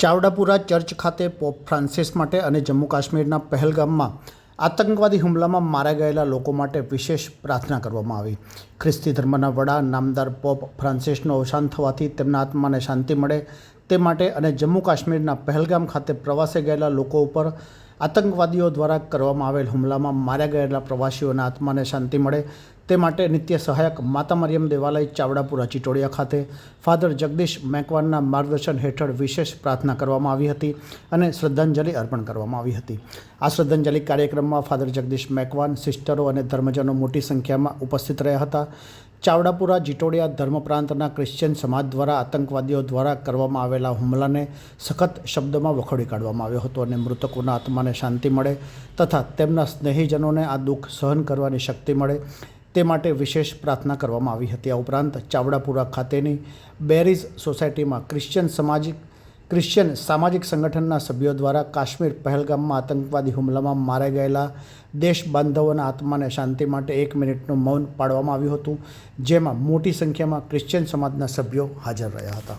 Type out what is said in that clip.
ચાવડાપુરા church ખાતે pop Francis માટે અને જમ્મુ કાશ્મીરના પહેલગામમાં આતંકવાદી હુમલામાં મારા ગયેલા લોકો માટે વિશેષ પ્રાર્થના કરવામાં આવી. ખ્રિસ્તી ધર્મના વડા નામદાર પોપ ફ્રાન્સિસનું અવસાન થવાથી તેમના આત્માને શાંતિ મળે તે માટે અને જમ્મુ કાશ્મીરના પહેલગામ ખાતે પ્રવાસે ગયેલા લોકો ઉપર આતંકવાદીઓ દ્વારા કરવામાં આવેલ હુમલામાં માર્યા ગયેલા પ્રવાસીઓના આત્માને શાંતિ મળે તે માટે નિત્ય સહાયક માતા મરિયમ દેવાલય ચાવડાપુરા ચિટોડિયા ખાતે ફાધર જગદીશ મેકવાનના માર્ગદર્શન હેઠળ વિશેષ પ્રાર્થના કરવામાં આવી હતી અને શ્રદ્ધાંજલિ અર્પણ કરવામાં આવી હતી. આ શ્રદ્ધાંજલિ કાર્યક્રમમાં ફાધર જગદીશ મેકવાન, સિસ્ટરો અને ધર્મજનો મોટી સંખ્યામાં ઉપસ્થિત રહ્યા હતા. ચાવડાપુરા જીટોડિયા ધર્મ પ્રાંતના ક્રિશ્ચિયન સમાજ દ્વારા આતંકવાદીઓ દ્વારા કરવામાં આવેલા હુમલાને સખત શબ્દોમાં વખોડી કાઢવામાં આવ્યો હતો અને મૃતકોના આત્માને શાંતિ મળે તથા તેમના સ્નેહીજનોને આ દુઃખ સહન કરવાની શક્તિ મળે. તે માટે વિશેષ પ્રાર્થના કરવામાં આવી હતી. આ ઉપરાંત ચાવડાપુરા ખાતેની બેરીઝ સોસાયટીમાં ક્રિશ્ચિયન સામાજિક ક્રિશ્ચિયન સામાજિક સંગઠનના સભ્યો દ્વારા કાશ્મીર પહેલગામમાં આતંકવાદી હુમલામાં મારા ગયેલા દેશ બાંધવોના આત્માને શાંતિ માટે એક મિનિટનું મૌન પાડવામાં આવ્યું હતું, જેમાં મોટી સંખ્યામાં ક્રિશ્ચિયન સમાજના સભ્યો હાજર રહ્યા હતા.